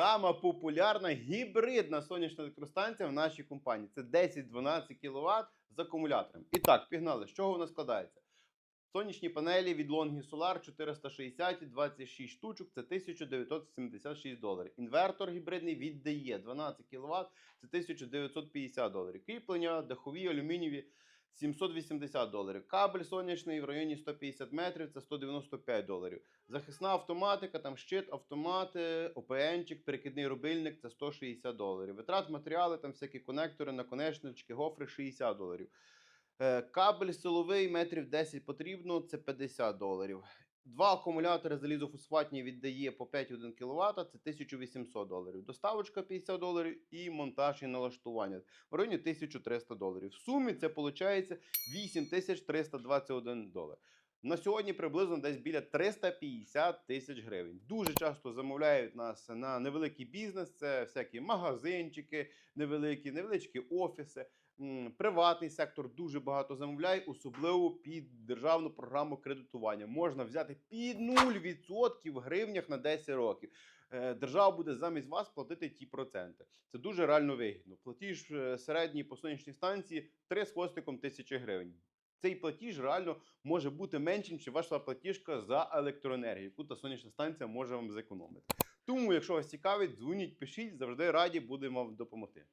сама популярна гібридна сонячна електростанція в нашій компанії. Це 10-12 кВт з акумулятором. І так, пігнали. З чого вона складається? Сонячні панелі від Longi Solar 460 і 26 штучок це 1976 доларів. Інвертор гібридний від DE 12 кВт це 1950 доларів. Кріплення, дахові, алюмінієві 780 доларів. Кабель сонячний в районі 150 метрів це 195 доларів. Захисна автоматика, там щит, автомати, ОПНчик, перекидний рубильник це 160 доларів. Витрат матеріали, там всякі конектори, наконечнички, гофри 60 доларів. Е, Кабель силовий метрів 10 потрібно, це 50 доларів. Два акумулятори залізофосфатні віддає по 5,1 кВт, це 1800 доларів. Доставочка 50 доларів і монтаж і налаштування в районі 1300 доларів. В сумі це виходить 8321 долар. На сьогодні приблизно десь біля 350 тисяч гривень. Дуже часто замовляють нас на невеликий бізнес. Це всякі магазинчики, невеликі, невеличкі офіси. Приватний сектор дуже багато замовляє, особливо під державну програму кредитування. Можна взяти під 0% в гривнях на 10 років. Е, Держава буде замість вас платити ті проценти. Це дуже реально вигідно. Платіж е, середній по сонячній станції 3 з хвостиком тисячі гривень. Цей платіж реально може бути меншим, ніж ваша платіжка за електроенергію, яку та сонячна станція може вам зекономити. Тому, якщо вас цікавить, дзвоніть, пишіть, завжди раді будемо вам допомогти.